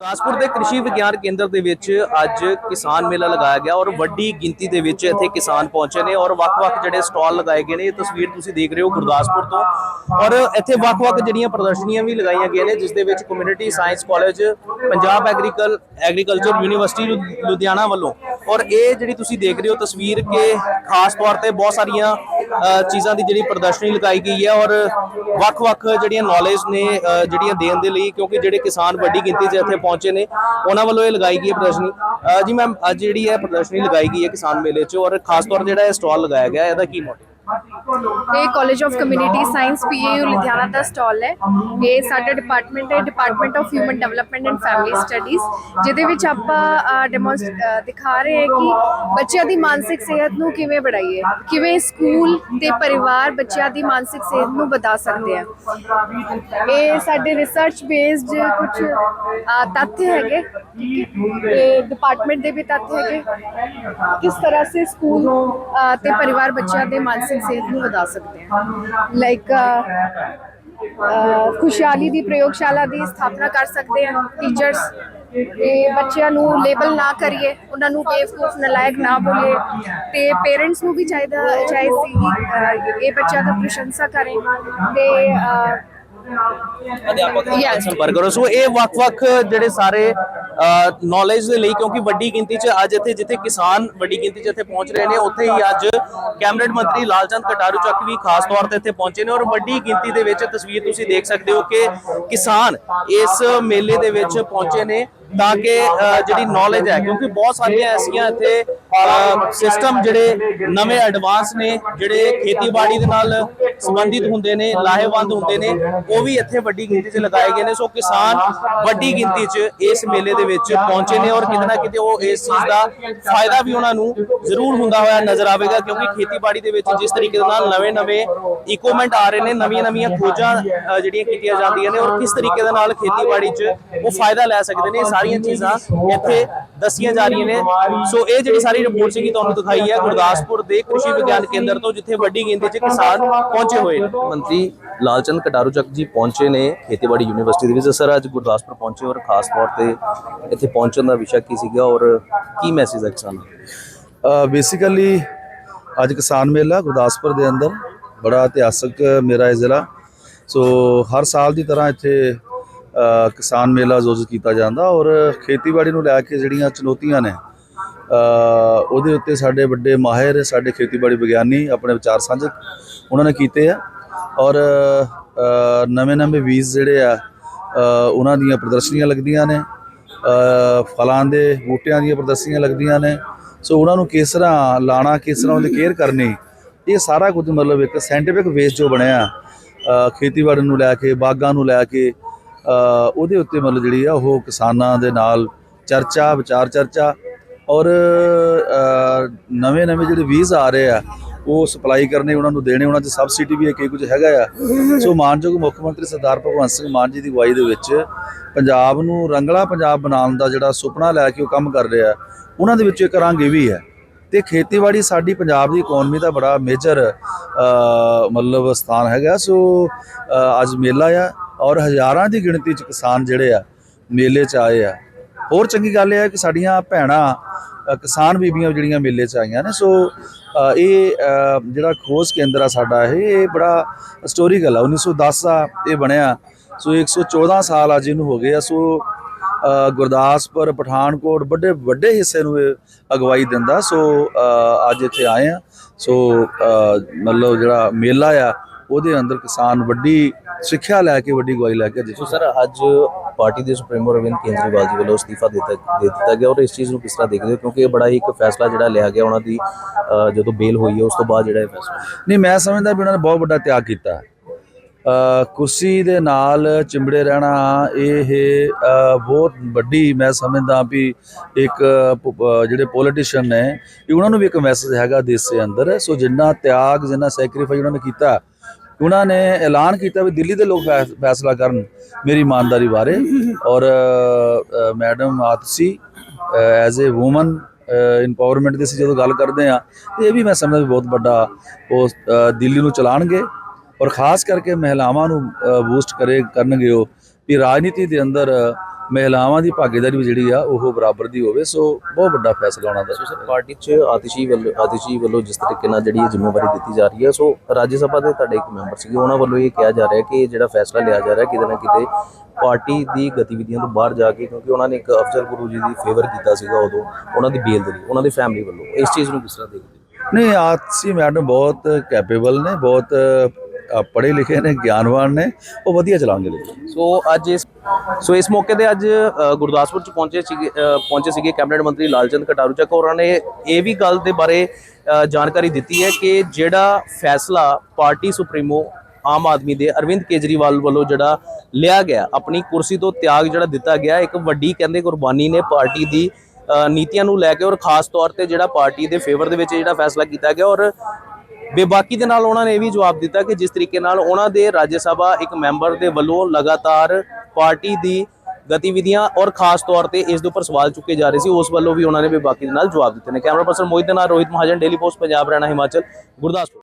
ਗੁਰਦਾਸਪੁਰ ਦੇ ਕ੍ਰਿਸ਼ੀ ਵਿਗਿਆਨ ਕੇਂਦਰ ਦੇ ਵਿੱਚ ਅੱਜ ਕਿਸਾਨ ਮੇਲਾ ਲਗਾਇਆ ਗਿਆ ਔਰ ਵੱਡੀ ਗਿਣਤੀ ਦੇ ਵਿੱਚ ਇੱਥੇ ਕਿਸਾਨ ਪਹੁੰਚੇ ਨੇ ਔਰ ਵੱਖ-ਵੱਖ ਜਿਹੜੇ ਸਟਾਲ ਲਗਾਏ ਗਏ ਨੇ, ਇਹ ਤਸਵੀਰ ਤੁਸੀਂ ਦੇਖ ਰਹੇ ਹੋ ਗੁਰਦਾਸਪੁਰ ਤੋਂ। ਔਰ ਇੱਥੇ ਵੱਖ-ਵੱਖ ਜਿਹੜੀਆਂ ਪ੍ਰਦਰਸ਼ਨੀਆਂ ਵੀ ਲਗਾਈਆਂ ਗਈਆਂ ਨੇ, ਜਿਸ ਦੇ ਵਿੱਚ ਕਮਿਊਨਿਟੀ ਸਾਇੰਸ ਕਾਲਜ ਪੰਜਾਬ ਐਗਰੀਕਲ ਐਗਰੀਕਲਚਰ ਯੂਨੀਵਰਸਿਟੀ ਲੁ- ਲੁਧਿਆਣਾ ਵੱਲੋਂ ਔਰ ਇਹ ਜਿਹੜੀ ਤੁਸੀਂ ਦੇਖ ਰਹੇ ਹੋ ਤਸਵੀਰ ਕਿ ਖਾਸ ਤੌਰ ਤੇ ਬਹੁਤ ਸਾਰੀਆਂ ਚੀਜ਼ਾਂ ਦੀ ਜਿਹੜੀ ਪ੍ਰਦਰਸ਼ਨੀ ਲਗਾਈ ਗਈ ਹੈ ਔਰ ਵੱਖ-ਵੱਖ ਜਿਹੜੀਆਂ ਨੌਲੇਜ ਨੇ ਜਿਹੜੀਆਂ ਦੇਣ ਦੇ ਲਈ ਕਿਉਂਕਿ ਜਿਹੜੇ ਕਿਸਾਨ ਵੱਡੀ ਗਿਣਤੀ 'ਚ ਇੱਥੇ ਪਹੁੰਚੇ ਨੇ, ਉਹਨਾਂ ਵੱਲੋਂ ਇਹ ਲਗਾਈ ਗਈ ਹੈ ਪ੍ਰਦਰਸ਼ਨੀ। ਜੀ ਮੈਮ ਅੱਜ ਜਿਹੜੀ ਹੈ ਪ੍ਰਦਰਸ਼ਨੀ ਲਗਾਈ ਗਈ ਹੈ ਕਿਸਾਨ ਮੇਲੇ 'ਚ ਔਰ ਖਾਸ ਤੌਰ ਤੇ ਜਿਹੜਾ ਇਹ ਸਟਾਲ ਲਗਾਇਆ ਗਿਆ ਇਹਦਾ ਕੀ ਮੋਟਿਵ ਇਹ college of community science PAU Ludhiana the stall ਹੈ। ਇਹ ਸਾਡਾ ਡਿਪਾਰਟਮੈਂਟ ਹੈ department of human development and family studies ਜਿਹਦੇ ਵਿੱਚ ਆਪਾਂ ਦਿਖਾ ਰਹੇ ਹਾਂ ਕਿ ਬੱਚਿਆਂ ਦੀ ਮਾਨਸਿਕ ਸਿਹਤ ਨੂੰ ਕਿਵੇਂ ਵਧਾਈਏ ਕਿਵੇਂ ਸਕੂਲ ਤੇ ਪਰਿਵਾਰ ਬੱਚਿਆਂ ਦੀ ਮਾਨਸਿਕ ਸਿਹਤ ਨੂੰ ਵਧਾ ਸਕਦੇ ਆ। ਇਹ ਸਾਡੇ ਰਿਸਰਚ ਬੇਸਡ ਕੁਝ ਤੱਥ ਹੈਗੇ। ਇਹ ਡਿਪਾਰਟਮੈਂਟ ਦੇ ਵੀ ਤੱਥ ਹੈਗੇ। ਕਿਸ ਤਰ੍ਹਾਂ ਸੇ ਸਕੂਲ ਤੇ ਪਰਿਵਾਰ ਬੱਚਿਆਂ ਦੇ ਮਾਨਸਿਕ ਸਿਹਤ ਨੂੰ ਵਧਾ ਸਕਦੇ ਹਨ ਲਾਈਕ ਖੁਸ਼ਹਾਲੀ ਦੀ ਪ੍ਰਯੋਗਸ਼ਾਲਾ ਦੀ ਸਥਾਪਨਾ ਕਰ ਸਕਦੇ ਹਨ ਟੀਚਰਸ ਤੇ ਬੱਚਿਆਂ ਨੂੰ ਲੇਬਲ ਨਾ ਕਰੀਏ ਉਹਨਾਂ ਨੂੰ ਬੇਵਕੂਫ ਨਲਾਇਕ ਨਾ ਬੋਲੀਏ। ਤੇ ਪੇਰੈਂਟਸ ਨੂੰ ਵੀ ਚਾਹੀਦਾ ਚਾਹੀਦਾ ਸੀ ਇਹ ਬੱਚਿਆਂ ਦਾ ਪ੍ਰਸ਼ੰਸਾ ਕਰੇ। ਤੇ ਅਧਿਆਪਕ. ਸੰਪਰਕ ਕਰੋ। ਸੋ ਇਹ ਵੱਖ-ਵੱਖ ਜਿਹੜੇ ਸਾਰੇ ਨੌਲੇਜ ਦੇ ਲਈ, ਕਿਉਂਕਿ ਵੱਡੀ ਗਿਣਤੀ 'ਚ ਅੱਜ ਇੱਥੇ ਜਿੱਥੇ ਕਿਸਾਨ ਵੱਡੀ ਗਿਣਤੀ 'ਚ ਇੱਥੇ ਪਹੁੰਚ ਰਹੇ ਨੇ, ਉੱਥੇ ਹੀ ਅੱਜ ਕੈਬਨਿਟ ਮੰਤਰੀ ਲਾਲਚੰਦ ਕਟਾਰੂ ਚੱਕ ਵੀ ਖਾਸ ਤੌਰ ਤੇ ਇੱਥੇ ਪਹੁੰਚੇ ਨੇ ਔਰ ਵੱਡੀ ਗਿਣਤੀ ਦੇ ਵਿੱਚ ਤਸਵੀਰ ਤੁਸੀਂ ਦੇਖ ਸਕਦੇ ਹੋ ਕਿ ਕਿਸਾਨ ਇਸ ਮੇਲੇ ਦੇ ਵਿੱਚ ਪਹੁੰਚੇ ਨੇ। ਤਾਂ ਕਿ ਜਿਹੜੀ ਨੌਲੇਜ ਹੈ, ਕਿਉਂਕਿ ਬਹੁਤ ਸਾਰੀਆਂ ਐਸੀਆਂ ਇੱਥੇ ਸਿਸਟਮ ਜਿਹੜੇ ਨਵੇਂ ਐਡਵਾਂਸ ਨੇ, ਜਿਹੜੇ ਖੇਤੀਬਾੜੀ ਦੇ ਨਾਲ ਸੰਬੰਧਿਤ ਹੁੰਦੇ ਨੇ, ਲਾਹੇਵੰਦ ਹੁੰਦੇ ਨੇ, ਉਹ ਵੀ ਇੱਥੇ ਵੱਡੀ ਗਿਣਤੀ 'ਚ ਲਗਾਏ ਗਏ ਨੇ। ਸੋ ਕਿਸਾਨ ਵੱਡੀ ਗਿਣਤੀ 'ਚ ਇਸ ਮੇਲੇ ਦੇ ਵਿੱਚ ਪਹੁੰਚੇ ਨੇ ਔਰ ਕਿਤੇ ਨਾ ਕਿਤੇ ਉਹ ਇਸ ਚੀਜ਼ ਦਾ ਫਾਇਦਾ ਵੀ ਉਹਨਾਂ ਨੂੰ ਜ਼ਰੂਰ ਹੁੰਦਾ ਹੋਇਆ ਨਜ਼ਰ ਆਵੇਗਾ, ਕਿਉਂਕਿ ਖੇਤੀਬਾੜੀ ਦੇ ਵਿੱਚ ਜਿਸ ਤਰੀਕੇ ਦੇ ਨਾਲ ਨਵੇਂ-ਨਵੇਂ ਇਕਵਿਪਮੈਂਟ ਆ ਰਹੇ ਨੇ ਨਵੀਆਂ-ਨਵੀਆਂ ਖੋਜਾਂ ਜਿਹੜੀਆਂ ਕੀਤੀਆਂ ਜਾਂਦੀਆਂ ਨੇ ਔਰ ਕਿਸ ਤਰੀਕੇ ਦੇ ਨਾਲ ਖੇਤੀਬਾੜੀ 'ਚ ਉਹ ਫਾਇਦਾ ਲੈ ਸਕਦੇ ਨੇ ਇਹ ਸਾਰੀਆਂ ਚੀਜ਼ਾਂ ਇੱਥੇ ਦੱਸੀਆਂ ਜਾ ਰਹੀਆਂ ਨੇ। ਸੋ ਇਹ ਜਿਹੜੀ ਸਾਰੀ ਰਿਪੋਰਟ ਸੀਗੀ ਤੁਹਾਨੂੰ ਦਿਖਾਈ ਹੈ ਗੁਰਦਾਸਪੁਰ ਦੇ ਕ੍ਰਿਸ਼ੀ ਵਿਗਿਆਨ ਕੇਂਦਰ ਤੋਂ ਜਿੱਥੇ ਵੱਡੀ ਗਿਣਤੀ 'ਚ ਕਿਸਾਨ ਪਹੁੰਚੇ ਹੋਏ ਨੇ। ਮੰਤਰੀ ਲਾਲਚੰਦ ਕਟਾਰੂ ਚੱਕ ਜੀ ਪਹੁੰਚੇ ਨੇ ਖੇਤੀਬਾੜੀ ਯੂਨੀਵਰਸਿਟੀ ਦੇ ਵਿੱਚ। ਸਰ ਅੱਜ ਗੁਰਦਾਸਪੁਰ ਪਹੁੰਚੇ ਔਰ ਖਾਸ ਤੌਰ ਤੇ ਇੱਥੇ ਪਹੁੰਚਣ ਦਾ ਵਿਸ਼ਾ ਕੀ ਸੀਗਾ ਔਰ ਕੀ ਮੈਸੇਜ ਹੈ ਕਿਸਾਨਾਂ ਨੂੰ? ਬੇਸਿਕਲੀ ਅੱਜ ਕਿਸਾਨ ਮੇਲਾ ਗੁਰਦਾਸਪੁਰ ਦੇ ਅੰਦਰ। ਬੜਾ ਇਤਿਹਾਸਕ ਮੇਰਾ ਇਹ ਜ਼ਿਲ੍ਹਾ। ਸੋ ਹਰ ਸਾਲ ਦੀ ਤਰ੍ਹਾਂ ਇੱਥੇ ਕਿਸਾਨ ਮੇਲਾ ਆਯੋਜਿਤ ਕੀਤਾ ਜਾਂਦਾ ਔਰ ਖੇਤੀਬਾੜੀ ਨੂੰ ਲੈ ਕੇ ਜਿਹੜੀਆਂ ਚੁਣੌਤੀਆਂ ਨੇ ਉਹਦੇ ਉੱਤੇ ਸਾਡੇ ਵੱਡੇ ਮਾਹਿਰ, ਸਾਡੇ ਖੇਤੀਬਾੜੀ ਵਿਗਿਆਨੀ ਆਪਣੇ ਵਿਚਾਰ ਸਾਂਝੇ ਉਹਨਾਂ ਨੇ ਕੀਤੇ ਆ ਔਰ ਨਵੇਂ ਨਵੇਂ ਬੀਜ ਜਿਹੜੇ ਆ ਉਹਨਾਂ ਦੀਆਂ ਪ੍ਰਦਰਸ਼ਨੀਆਂ ਲੱਗਦੀਆਂ ਨੇ ਫਲਾਂ ਦੇ ਬੂਟਿਆਂ ਦੀਆਂ ਪ੍ਰਦਰਸ਼ਨੀਆਂ ਲੱਗਦੀਆਂ ਨੇ। ਸੋ ਉਹਨਾਂ ਨੂੰ ਕਿਸ ਤਰ੍ਹਾਂ ਲਾਣਾ, ਕਿਸ ਤਰ੍ਹਾਂ ਉਹਦੀ ਕੇਅਰ ਕਰਨੀ ਇਹ ਸਾਰਾ ਕੁਝ ਮਤਲਬ ਇੱਕ ਸਾਇੰਟੀਫਿਕ ਬੇਸ ਜੋ ਬਣਿਆ ਖੇਤੀਬਾੜੀ ਨੂੰ ਲੈ ਕੇ, ਬਾਗਾਂ ਨੂੰ ਲੈ ਕੇ ਉਹਦੇ ਉੱਤੇ ਮਤਲਬ ਜਿਹੜੀ ਆ ਉਹ ਕਿਸਾਨਾਂ ਦੇ ਨਾਲ ਚਰਚਾ, ਵਿਚਾਰ ਚਰਚਾ ਔਰ ਨਵੇਂ ਨਵੇਂ ਜਿਹੜੇ ਵੀਜ਼ ਆ ਰਹੇ ਆ, ਉਹ ਸਪਲਾਈ ਕਰਨੇ, ਉਹਨਾਂ ਨੂੰ ਦੇਣੇ, ਉਹਨਾਂ 'ਚ ਸਬਸਿਡੀ ਵੀ ਹੈ, ਕਈ ਕੁਝ ਹੈਗਾ ਆ। ਸੋ ਮਾਨਯੋਗ ਮੁੱਖ ਮੰਤਰੀ ਸਰਦਾਰ ਭਗਵੰਤ ਸਿੰਘ ਮਾਨ ਜੀ ਦੀ ਅਗਵਾਈ ਦੇ ਵਿੱਚ ਪੰਜਾਬ ਨੂੰ ਰੰਗਲਾ ਪੰਜਾਬ ਬਣਾਉਣ ਦਾ ਜਿਹੜਾ ਸੁਪਨਾ ਲੈ ਕੇ ਉਹ ਕੰਮ ਕਰ ਰਿਹਾ, ਉਹਨਾਂ ਦੇ ਵਿੱਚ ਇੱਕ ਰੰਗ ਇਹ ਵੀ ਹੈ। ਤੇ ਖੇਤੀਬਾੜੀ ਸਾਡੀ ਪੰਜਾਬ ਦੀ ਇਕਨੋਮੀ ਦਾ ਬੜਾ ਮੇਜਰ ਮਤਲਬ ਸਥਾਨ ਹੈਗਾ। ਸੋ ਅੱਜ ਮੇਲਾ ਆ ਔਰ ਹਜ਼ਾਰਾਂ ਦੀ ਗਿਣਤੀ ਚ ਕਿਸਾਨ ਜਿਹੜੇ ਆ, ਮੇਲੇ ਚ ਆਏ ਆ। ਹੋਰ ਚੰਗੀ ਗੱਲ ਇਹ ਹੈ ਕਿ ਸਾਡੀਆਂ ਭੈਣਾਂ ਕਿਸਾਨ ਬੀਬੀਆਂ ਜਿਹੜੀਆਂ ਮੇਲੇ ਚ ਆਈਆਂ ਨੇ। ਸੋ ਇਹ ਜਿਹੜਾ ਖੋਜ ਕੇਂਦਰ ਆ ਸਾਡਾ, ਇਹ ਇਹ ਬੜਾ ਹਿਸਟੋਰੀਕਲ ਆ। 1910 ਆ, ਇਹ ਬਣਿਆ। ਸੋ 114 ਸਾਲ ਅੱਜ ਇਹਨੂੰ ਹੋ ਗਏ ਆ। ਸੋ ਗੁਰਦਾਸਪੁਰ ਪਠਾਨਕੋਟ ਵੱਡੇ ਵੱਡੇ ਹਿੱਸੇ ਨੂੰ ਅਗਵਾਈ ਦਿੰਦਾ। ਸੋ ਅੱਜ ਇੱਥੇ ਆਏ ਆ ਸੋ ਮਤਲਬ ਜਿਹੜਾ ਮੇਲਾ ਆ ਉਹਦੇ ਅੰਦਰ ਕਿਸਾਨ ਵੱਡੀ ਸਿੱਖਿਆ ਲੈ ਕੇ ਵੱਡੀ ਅਗਵਾਈ ਲੈ ਕੇ ਸੋ ਸਰ ਅੱਜ ਪਾਰਟੀ ਦੇ ਸੁਪਰੀਮੋ ਰਵਿੰਦ ਕੇਜਰੀਵਾਲ ਜੀ ਵੱਲੋਂ ਅਸਤੀਫਾ ਦੇ ਦਿੱਤਾ ਗਿਆ ਔਰ ਇਸ ਚੀਜ਼ ਨੂੰ ਕਿਸ ਤਰ੍ਹਾਂ ਦੇਖਦੇ ਹੋ? ਕਿਉਂਕਿ ਇਹ ਬੜਾ ਹੀ ਇੱਕ ਫੈਸਲਾ ਜਿਹੜਾ ਲਿਆ ਗਿਆ ਉਹਨਾਂ ਦੀ ਜਦੋਂ ਬੇਲ ਹੋਈ ਹੈ ਉਸ ਤੋਂ ਬਾਅਦ ਜਿਹੜਾ ਇਹ ਫੈਸਲਾ ਨਹੀਂ ਮੈਂ ਸਮਝਦਾ ਵੀ ਉਹਨਾਂ ਨੇ ਬਹੁਤ ਵੱਡਾ ਤਿਆਗ ਕੀਤਾ। ਅ ਕੁਰਸੀ ਦੇ ਨਾਲ ਚਿੰਬੜੇ ਰਹਿਣਾ ਇਹ ਬਹੁਤ ਵੱਡੀ ਮੈਂ ਸਮਝਦਾ ਵੀ ਇੱਕ ਪ- ਜਿਹੜੇ ਪੋਲੀਟੀਸ਼ੀਅਨ ਨੇ, ਇਹ ਉਹਨਾਂ ਨੂੰ ਵੀ ਇੱਕ ਮੈਸੇਜ ਹੈਗਾ ਦੇਸ਼ ਦੇ ਅੰਦਰ। ਸੋ ਜਿੰਨਾ ਤਿਆਗ, ਜਿੰਨਾ ਸੈਕਰੀਫਾਈਸ ਉਹਨਾਂ ਨੇ ਕੀਤਾ, ਉਹਨਾਂ ਨੇ ਐਲਾਨ ਕੀਤਾ ਵੀ ਦਿੱਲੀ ਦੇ ਲੋਕ ਫੈਸ- ਫੈਸਲਾ ਕਰਨ ਮੇਰੀ ਇਮਾਨਦਾਰੀ ਬਾਰੇ। ਔਰ madam Atishi as a woman empowerment ਦੀ ਅਸੀਂ ਜਦੋਂ ਗੱਲ ਕਰਦੇ ਆ ਇਹ ਵੀ ਮੈਂ ਸਮਝਦਾ ਵੀ ਬਹੁਤ ਵੱਡਾ ਉਹ ਦਿੱਲੀ ਨੂੰ ਚਲਾਣਗੇ। ਔਰ ਖਾਸ ਕਰਕੇ ਮਹਿਲਾਵਾਂ ਨੂੰ ਬੂਸਟ ਕਰੇ ਕਰਨਗੇ ਉਹ ਵੀ ਰਾਜਨੀਤੀ ਦੇ ਅੰਦਰ ਮਹਿਲਾਵਾਂ ਦੀ ਭਾਗੀਦਾਰੀ ਵੀ ਜਿਹੜੀ ਆ ਉਹ ਬਰਾਬਰ ਦੀ ਹੋਵੇ ਸੋ ਬਹੁਤ ਵੱਡਾ ਫੈਸਲਾ ਉਹਨਾਂ ਦਾ। ਸੋ ਸਰ ਪਾਰਟੀ 'ਚ ਆਤਿਸ਼ੀ ਵੱਲੋਂ ਆਤਿਸ਼ੀ ਵੱਲੋਂ ਜਿਸ ਤਰੀਕੇ ਨਾਲ ਜਿਹੜੀ ਇਹ ਜ਼ਿੰਮੇਵਾਰੀ ਦਿੱਤੀ ਜਾ ਰਹੀ ਹੈ ਸੋ ਰਾਜ ਸਭਾ ਦੇ ਤੁਹਾਡੇ ਇੱਕ ਮੈਂਬਰ ਸੀਗੇ ਉਹਨਾਂ ਵੱਲੋਂ ਇਹ ਕਿਹਾ ਜਾ ਰਿਹਾ ਕਿ ਜਿਹੜਾ ਫੈਸਲਾ ਲਿਆ ਜਾ ਰਿਹਾ ਕਿਤੇ ਨਾ ਕਿਤੇ ਪਾਰਟੀ ਦੀ ਗਤੀਵਿਧੀਆਂ ਤੋਂ ਬਾਹਰ ਜਾ ਕੇ ਕਿਉਂਕਿ ਉਹਨਾਂ ਨੇ ਇੱਕ ਅਫਜ਼ਲ ਗੁਰੂ ਜੀ ਦੀ ਫੇਵਰ ਕੀਤਾ ਸੀਗਾ ਉਦੋਂ ਉਹਨਾਂ ਦੀ ਬੇਲ ਦੇ ਲਈ ਉਹਨਾਂ ਦੀ ਫੈਮਿਲੀ ਵੱਲੋਂ। ਇਸ ਚੀਜ਼ ਨੂੰ ਕਿਸ ਤਰ੍ਹਾਂ ਦੇਖਦੇ ਨਹੀਂ ਆਤਸੀ ਮੈਡਮ ਬਹੁਤ ਕੈਪੇਬਲ ਨੇ ਬਹੁਤ ਪੜ੍ਹੇ ਲਿਖੇ ਨੇ, ਗਿਆਨਵਾਨ ਨੇ, ਉਹ ਵਧੀਆ ਚਲਾਉਣਗੇ ਲਈ ਸੋ ਅੱਜ ਇਸ ਸੋ ਇਸ ਮੌਕੇ ਤੇ ਅੱਜ ਗੁਰਦਾਸਪੁਰ ਚ ਪਹੁੰਚੇ ਸੀਗੇ ਪਹੁੰਚੇ ਸੀਗੇ ਕੈਬਨਿਟ ਮੰਤਰੀ ਲਾਲਚੰਦ ਕਟਾਰੂ ਚੱਕ ਉਹਨਾਂ ਨੇ ਇਹ ਵੀ ਗੱਲ ਦੇ ਬਾਰੇ ਜਾਣਕਾਰੀ ਦਿੱਤੀ ਹੈ ਕਿ ਜਿਹੜਾ ਫੈਸਲਾ ਪਾਰਟੀ ਸੁਪਰੀਮੋ ਆਮ ਆਦਮੀ ਦੇ ਅਰਵਿੰਦ ਕੇਜਰੀਵਾਲ ਵੱਲੋਂ ਜਿਹੜਾ ਲਿਆ ਗਿਆ, ਆਪਣੀ ਕੁਰਸੀ ਤੋਂ ਤਿਆਗ ਜਿਹੜਾ ਦਿੱਤਾ ਗਿਆ, ਇੱਕ ਵੱਡੀ ਕਹਿੰਦੇ ਕੁਰਬਾਨੀ ਨੇ ਪਾਰਟੀ ਦੀ ਨੀਤੀਆਂ ਨੂੰ ਲੈ ਕੇ ਔਰ ਖਾਸ ਤੌਰ ਤੇ ਜਿਹੜਾ ਪਾਰਟੀ ਦੇ ਫੇਵਰ ਦੇ ਵਿੱਚ ਜਿਹੜਾ ਫੈਸਲਾ ਕੀਤਾ ਗਿਆ ਔਰ ਬੇਬਾਕੀ ਦੇ ਨਾਲ ਉਹਨਾਂ ਨੇ ਇਹ ਵੀ ਜਵਾਬ ਦਿੱਤਾ ਕਿ ਜਿਸ ਤਰੀਕੇ ਨਾਲ ਉਹਨਾਂ ਦੇ ਰਾਜ ਸਭਾ ਇੱਕ ਮੈਂਬਰ ਦੇ ਵੱਲੋਂ ਲਗਾਤਾਰ ਪਾਰਟੀ ਦੀ ਗਤੀਵਿਧੀਆਂ ਔਰ ਖਾਸ ਤੌਰ ਤੇ ਇਸ ਦੇ ਉੱਪਰ ਸਵਾਲ ਚੁੱਕੇ ਜਾ ਰਹੇ ਸੀ, ਉਸ ਵੱਲੋਂ ਵੀ ਉਹਨਾਂ ਨੇ ਬੇਬਾਕੀ ਦੇ ਨਾਲ ਜਵਾਬ ਦਿੱਤੇ ਨੇ। ਕੈਮਰਾ ਪਰਸਨ ਮੋਹਿਤ ਦੇ ਨਾਲ ਰੋਹਿਤ ਮਹਾਜਨ ਡੇਲੀ ਪੋਸਟ ਪੰਜਾਬ ਰਹਿਣਾ ਹਿਮਾਚਲ, ਗੁਰਦਾਸਪੁਰ।